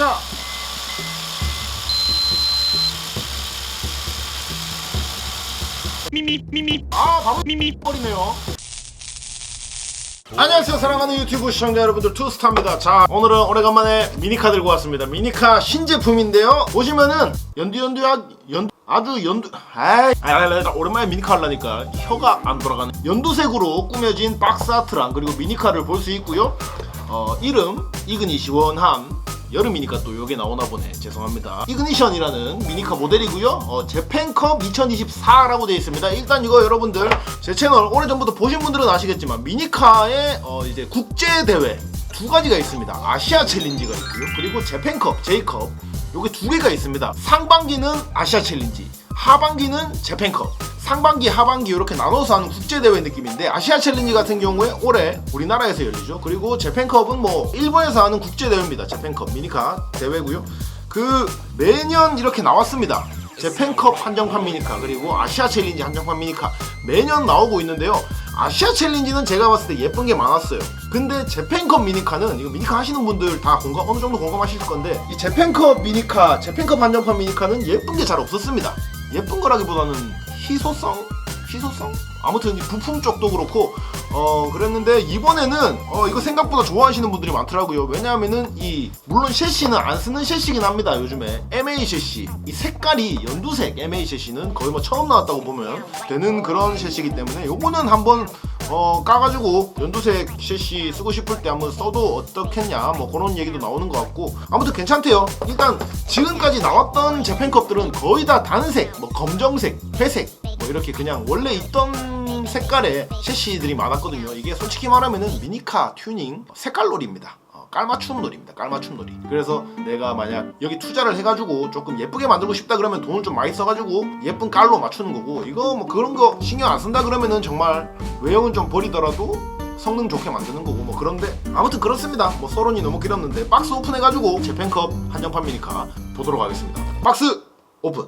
가자. 미미 미미. 아 바로 미미 버리네요. 안녕하세요. 사랑하는 유튜브 시청자 여러분들 투스타입니다. 자 오늘은 오래간만에 미니카 들고 왔습니다. 미니카 신제품인데요. 보시면은 연두연두야 연 아주 연두 아이. 아이, 오랜만에 미니카 하려니까 혀가 안 돌아가네. 연두색으로 꾸며진 박스 아트랑 그리고 미니카를 볼 수 있고요. 어 이름 이근이 시원함 여름이니까 또 요게 나오나 보네. 죄송합니다. 이그니션이라는 미니카 모델이고요. 어, 재팬컵 2024라고 되어 있습니다. 일단 이거 여러분들 제 채널 오래전부터 보신 분들은 아시겠지만 미니카의 어, 이제 국제대회 두 가지가 있습니다. 아시아 챌린지가 있고요. 그리고 재팬컵 제이컵. 요게 두 개가 있습니다. 상반기는 아시아 챌린지 하반기는 재팬컵 상반기 하반기 이렇게 나눠서 하는 국제대회 느낌인데 아시아 챌린지 같은 경우에 올해 우리나라에서 열리죠. 그리고 재팬컵은 뭐 일본에서 하는 국제대회입니다. 재팬컵 미니카 대회고요. 그 매년 이렇게 나왔습니다. 재팬컵 한정판 미니카 그리고 아시아 챌린지 한정판 미니카 매년 나오고 있는데요. 아시아 챌린지는 제가 봤을 때 예쁜 게 많았어요. 근데 재팬컵 미니카는 이거 미니카 하시는 분들 다 공감 어느 정도 공감하실 건데 이 재팬컵 미니카 재팬컵 한정판 미니카는 예쁜 게 잘 없었습니다. 예쁜 거라기보다는 희소성? 희소성? 아무튼 이 부품 쪽도 그렇고 어 그랬는데 이번에는 어 이거 생각보다 좋아하시는 분들이 많더라고요. 왜냐하면은 이 물론 셰시는 안 쓰는 셰시긴 합니다 요즘에. MA 셰시. 이 색깔이 연두색 MA 셰시는 거의 뭐 처음 나왔다고 보면 되는 그런 셰시기 때문에 요거는 한번 어 까가지고 연두색 셰시 쓰고 싶을 때 한번 써도 어떻겠냐 뭐 그런 얘기도 나오는 것 같고. 아무튼 괜찮대요. 일단 지금까지 나왔던 재팬컵들은 거의 다 단색 뭐 검정색 회색 뭐 이렇게 그냥 원래 있던 색깔의 셰시들이 많았거든요 이게 솔직히 말하면은 미니카 튜닝 색깔놀이입니다 어, 깔맞춤 놀이입니다. 깔맞춤 놀이. 그래서 내가 만약 여기 투자를 해가지고 조금 예쁘게 만들고 싶다 그러면 돈을 좀 많이 써가지고 예쁜 깔로 맞추는 거고 이거 뭐 그런 거 신경 안 쓴다 그러면은 정말 외형은 좀 버리더라도 성능 좋게 만드는 거고 뭐 그런데 아무튼 그렇습니다. 뭐 서론이 너무 길었는데 박스 오픈해가지고 재팬컵 한정판 미니카 보도록 하겠습니다. 박스 오픈.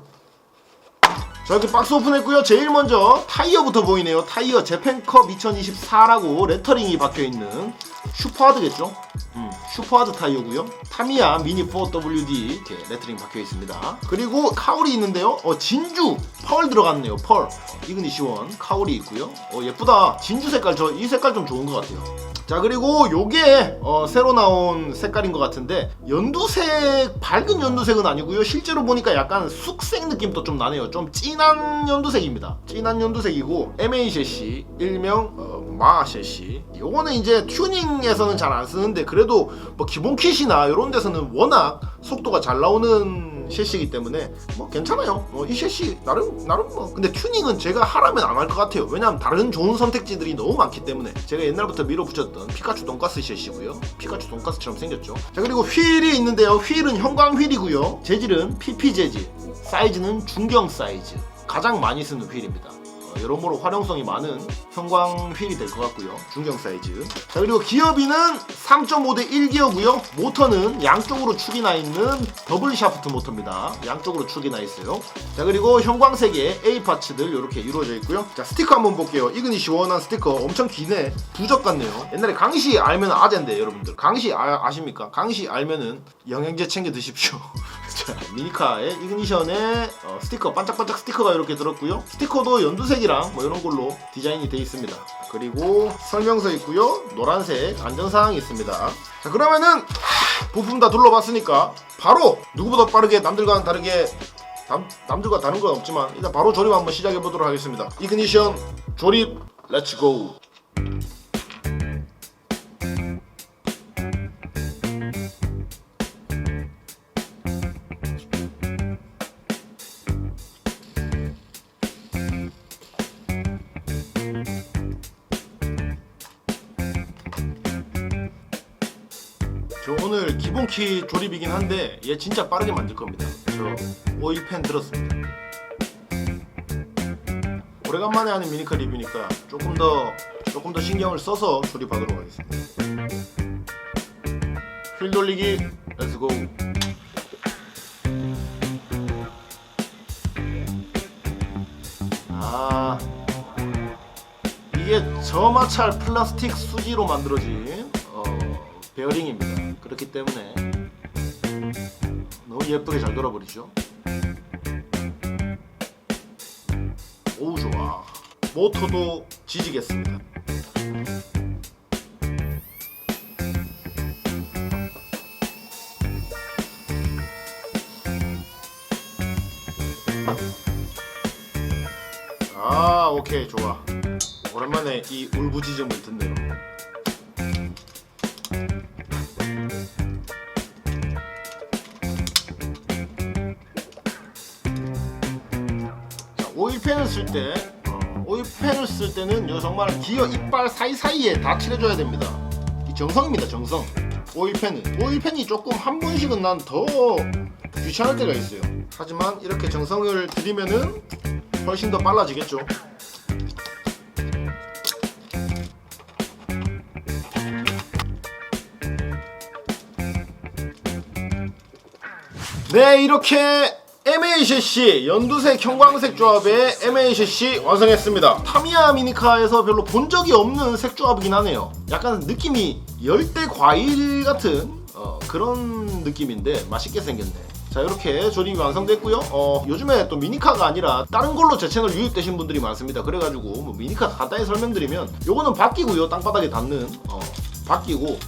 자 이렇게 박스 오픈했고요. 제일 먼저 타이어부터 보이네요. 타이어 재팬컵 2024라고 레터링이 박혀있는 슈퍼하드겠죠? 음, 슈퍼하드 타이어고요. 타미야 미니 4WD 이렇게 레터링 박혀있습니다. 그리고 카울이 있는데요. 어 진주 펄 들어갔네요 펄. 이근이 시원 카울이 있고요. 어 예쁘다. 진주 색깔 저 이 색깔 좀 좋은 것 같아요 자 그리고 요게 어, 새로 나온 색깔인 것 같은데 연두색 밝은 연두색은 아니고요. 실제로 보니까 약간 숙색 느낌도 좀 나네요. 좀 진한 연두색입니다. 진한 연두색이고 MA 셰시 일명 어, 마 셰시. 요거는 이제 튜닝에서는 잘 안 쓰는데 그래도 뭐 기본 킷이나 이런 데서는 워낙 속도가 잘 나오는 셰시이기 때문에 뭐 괜찮아요. 뭐 이 셰시 나름 나름 뭐. 근데 튜닝은 제가 하라면 안 할 것 같아요. 왜냐면 다른 좋은 선택지들이 너무 많기 때문에. 제가 옛날부터 밀어붙였던 피카츄 돈가스 셰시고요. 피카츄 돈가스처럼 생겼죠. 자 그리고 휠이 있는데요. 휠은 형광 휠이고요. 재질은 PP 재질. 사이즈는 중경 사이즈. 가장 많이 쓰는 휠입니다. 어, 여러모로 활용성이 많은 형광 휠이 될 것 같고요. 중경 사이즈. 자 그리고 기어비는 3.5 대 1기어고요. 모터는 양쪽으로 축이 나 있는 더블 샤프트 모터입니다. 양쪽으로 축이 나 있어요. 자 그리고 형광색의 A 파츠들 이렇게 이루어져 있고요. 자 스티커 한번 볼게요. 이근이 시원한 스티커 엄청 기네. 부적 같네요. 옛날에 강시 알면 아재인데 여러분들 강시 아, 아십니까? 강시 알면은 영양제 챙겨 드십시오. 자, 미니카의 이그니션에 어, 스티커 반짝반짝 스티커가 이렇게 들었고요. 스티커도 연두색이랑 뭐 이런 걸로 디자인이 되어 있습니다. 그리고 설명서 있고요. 노란색 안전사항이 있습니다. 자 그러면은 부품 다 둘러봤으니까 바로 누구보다 빠르게 남들과는 다르게 남, 남들과 다른 건 없지만 일단 바로 조립 한번 시작해 보도록 하겠습니다. 이그니션 조립 렛츠고. 오늘 기본키 조립이긴 한데 얘 진짜 빠르게 만들 겁니다. 저 오일팬 들었습니다. 오래간만에 하는 미니카 리뷰니까 조금 더 조금 더 신경을 써서 조립하도록 하겠습니다. 휠 돌리기 렛츠고. 아 이게 저마찰 플라스틱 수지로 만들어진 어, 베어링입니다. 그렇기 때문에 예쁘게 잘 돌아버리죠. 오우 좋아. 모터도 지지겠습니다. 아 오케이 좋아. 오랜만에 이 울부짖음을 듣네요. 오일팬을 쓸 때, 어, 오일팬을 쓸 때는 요 정말 기어 이빨 사이사이에 다 칠해줘야 됩니다. 이 정성입니다, 정성. 오일팬은. 오일팬이 조금 한 번씩은 난 더 귀찮을 때가 있어요. 하지만 이렇게 정성을 들이면은 훨씬 더 빨라지겠죠. 네, 이렇게 MA 셰시 연두색 형광색 조합의 MA 셰시 완성했습니다. 타미야 미니카에서 별로 본 적이 없는 색 조합이긴 하네요. 약간 느낌이 열대 과일 같은 어, 그런 느낌인데 맛있게 생겼네. 자 이렇게 조립이 완성됐고요. 어, 요즘에 또 미니카가 아니라 다른 걸로 제 채널 유입되신 분들이 많습니다. 그래가지고 뭐 미니카 간단히 설명드리면 요거는 바뀌고요. 땅바닥에 닿는 어, 바뀌고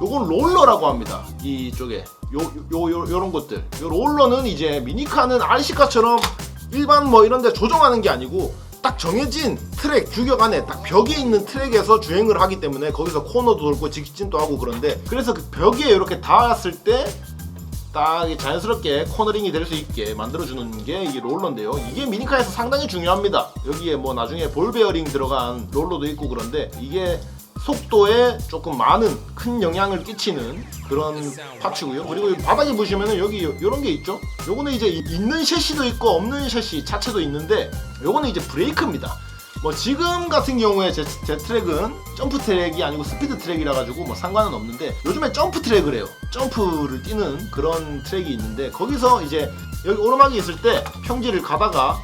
요건 롤러라고 합니다. 이쪽에 요, 요, 요, 요런 것들. 요 롤러는 이제 미니카는 RC카처럼 일반 뭐 이런데 조정하는 게 아니고 딱 정해진 트랙 규격 안에 딱 벽에 있는 트랙에서 주행을 하기 때문에 거기서 코너도 돌고 직진도 하고 그런데 그래서 그 벽에 이렇게 닿았을 때 딱 자연스럽게 코너링이 될 수 있게 만들어주는 게 이 롤러인데요. 이게 미니카에서 상당히 중요합니다. 여기에 뭐 나중에 볼 베어링 들어간 롤러도 있고 그런데 이게 속도에 조금 많은 큰 영향을 끼치는 그런 파츠고요. 그리고 이 바닥에 보시면은 여기 이런 게 있죠. 요거는 이제 이- 있는 셰시도 있고 없는 셰시 자체도 있는데 요거는 이제 브레이크입니다. 뭐 지금 같은 경우에 제, 제 트랙은 점프 트랙이 아니고 스피드 트랙이라 가지고 뭐 상관은 없는데 요즘에 점프 트랙을 해요. 점프를 뛰는 그런 트랙이 있는데 거기서 이제 여기 오르막이 있을 때 평지를 가다가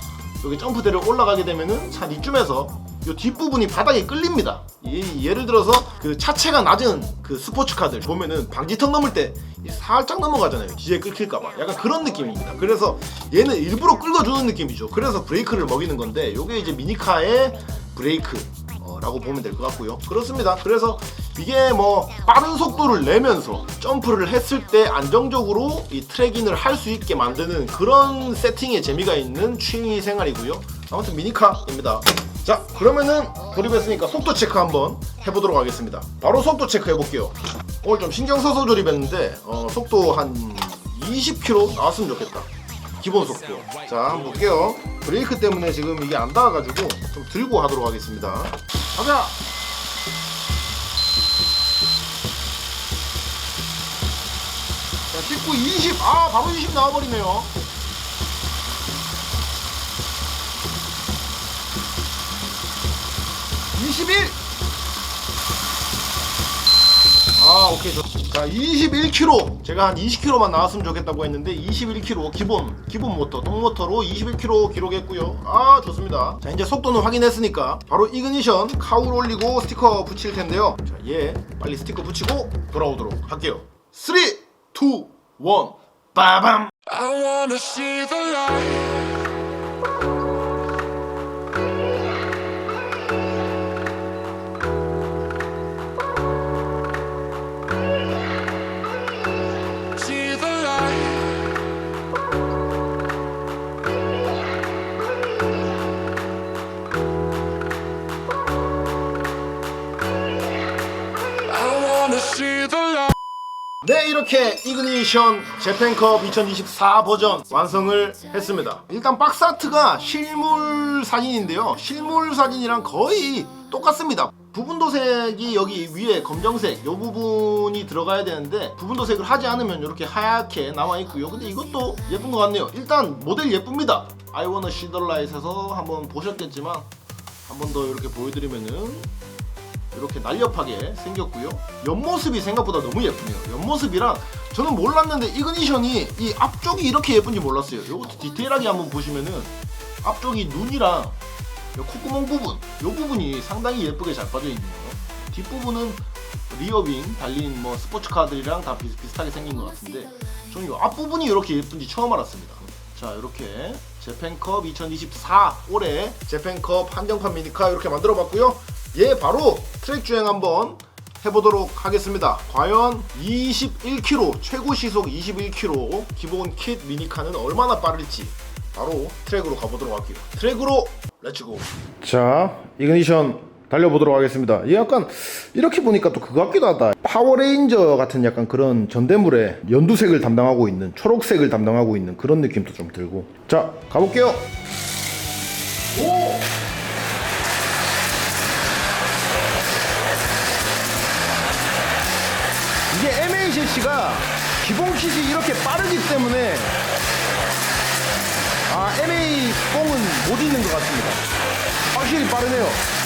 여기 점프대를 올라가게 되면은 차 이쯤에서 요 뒷부분이 바닥에 끌립니다. 이, 예를 들어서 그 차체가 낮은 그 스포츠카들 보면은 방지턱 넘을 때 살짝 넘어가잖아요. 뒤에 끌킬까봐. 약간 그런 느낌입니다. 그래서 얘는 일부러 끌어주는 느낌이죠. 그래서 브레이크를 먹이는 건데 요게 이제 미니카의 브레이크. 어, 라고 보면 될 것 같고요. 그렇습니다. 그래서 이게 뭐 빠른 속도를 내면서 점프를 했을 때 안정적으로 이 트랙인을 할 수 있게 만드는 그런 세팅의 재미가 있는 취미 생활이고요. 아무튼 미니카입니다. 자, 그러면은 조립했으니까 속도 체크 한번 해보도록 하겠습니다. 바로 속도 체크 해볼게요. 오늘 좀 신경 써서 조립했는데 어, 속도 한 20km 나왔으면 좋겠다. 기본 속도. 자, 한번 볼게요. 브레이크 때문에 지금 이게 안 닿아가지고 좀 들고 하도록 하겠습니다. 가자! 자, 19, 20. 아, 바로 20 나와버리네요. (21) 아 오케이 좋. 자 21km 제가 한 20km만 나왔으면 좋겠다고 했는데 21km 기본 기본 모터 동모터로 21km 기록했고요. 아 좋습니다. 자 이제 속도는 확인했으니까 바로 이그니션 카울 올리고 스티커 붙일 텐데요. 자얘 빨리 스티커 붙이고 돌아오도록 할게요. 3 2 1 빠밤 이렇게 이그니션 재팬컵 2024 버전 완성을 했습니다. 일단 박스 아트가 실물 사진인데요. 실물 사진이랑 거의 똑같습니다. 부분 도색이 여기 위에 검정색 이 부분이 들어가야 되는데 부분 도색을 하지 않으면 이렇게 하얗게 남아 있고요. 근데 이것도 예쁜 것 같네요. 일단 모델 예쁩니다. The light에서 한번 보셨겠지만 한 번 더 이렇게 보여드리면은 이렇게 날렵하게 생겼고요. 옆모습이 생각보다 너무 예쁘네요. 옆모습이랑 저는 몰랐는데 이그니션이 이 앞쪽이 이렇게 예쁜지 몰랐어요. 이것도 디테일하게 한번 보시면은 앞쪽이 눈이랑 요 콧구멍 부분, 이 부분이 상당히 예쁘게 잘 빠져 있네요. 뒷부분은 리어윙 달린 뭐 스포츠카들이랑 다 비슷 비슷하게 생긴 것 같은데 저는 이 앞부분이 이렇게 예쁜지 처음 알았습니다. 자 이렇게 재팬컵 2024 올해 재팬컵 한정판 미니카 이렇게 만들어봤고요. 얘 바로 트랙 주행 한번 해보도록 하겠습니다. 과연 21km 최고 시속 21km 기본 킷 미니카는 얼마나 빠를지 바로 트랙으로 가보도록 할게요. 트랙으로 렛츠고. 자 이그니션 달려보도록 하겠습니다. 얘 약간 이렇게 보니까 또 그거 같기도 하다. 파워레인저 같은 약간 그런 전대물에 연두색을 담당하고 있는 초록색을 담당하고 있는 그런 느낌도 좀 들고. 자 가볼게요. 오! MACC가 기본 킷이 이렇게 빠르기 때문에 아 MA 뽕은 못 있는 것 같습니다. 확실히 빠르네요.